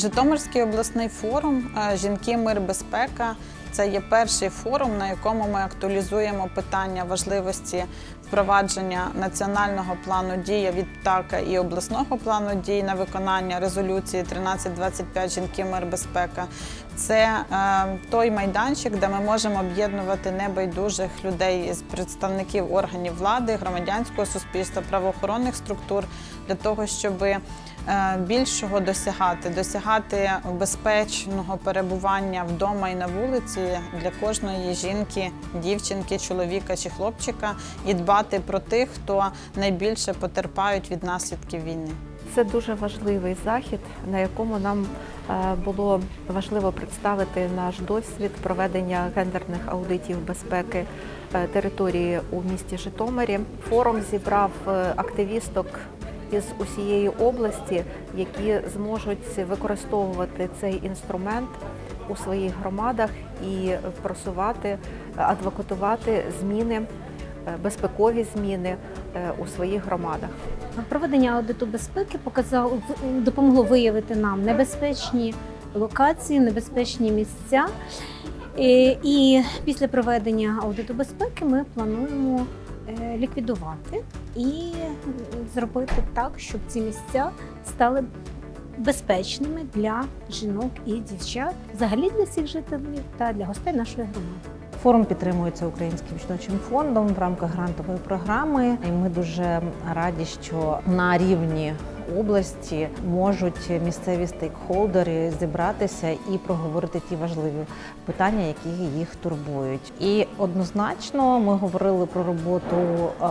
Житомирський обласний форум е, Жінки, мир, безпека. Це є перший форум, на якому ми актуалізуємо питання важливості впровадження національного плану дій від ПТАКа і обласного плану дій на виконання резолюції 1325 Жінки, мир, безпека. Це е, той майданчик, де ми можемо об'єднувати небайдужих людей з представників органів влади, громадянського суспільства, правоохоронних структур для того, щоб е, більшого досягати, досягати безпечного перебування вдома і на вулиці для кожної жінки, дівчинки, чоловіка чи хлопчика, і дбати про тих, хто найбільше потерпають від наслідків війни. Це дуже важливий захід, на якому нам е, було важливо представити наш досвід проведення гендерних аудитів безпеки е, території у місті Житомирі. Форум зібрав е, активісток із усієї області, які зможуть використовувати цей інструмент у своїх громадах і просувати, адвокатувати зміни, безпекові зміни е, у своїх громадах. Проведення аудиту безпеки показало допомогло виявити нам небезпечні локації, небезпечні місця. І, і після проведення аудиту безпеки ми плануємо е, ліквідувати і зробити так, щоб ці місця стали безпечними для жінок і дівчат, взагалі для всіх жителів та для гостей нашої громади. Форум підтримується Українським жіночим фондом в рамках грантової програми. І ми дуже раді, що на рівні області можуть місцеві стейкхолдери зібратися і проговорити ті важливі питання, які їх турбують. І однозначно ми говорили про роботу е,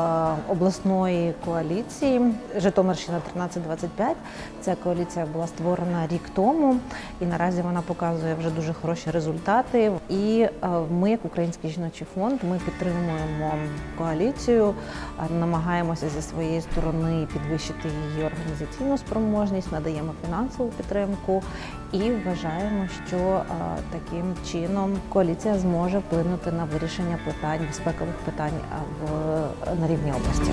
обласної коаліції Житомирщина 1325. Ця коаліція була створена рік тому, і наразі вона показує вже дуже хороші результати. І е, ми, як Український жіночий фонд, ми підтримуємо коаліцію, е, намагаємося зі своєї сторони підвищити її організаційну спроможність, надаємо фінансову підтримку і вважаємо, що е, таким чином коаліція зможе вплинути на вирішення питань безпекових питань в на рівні області.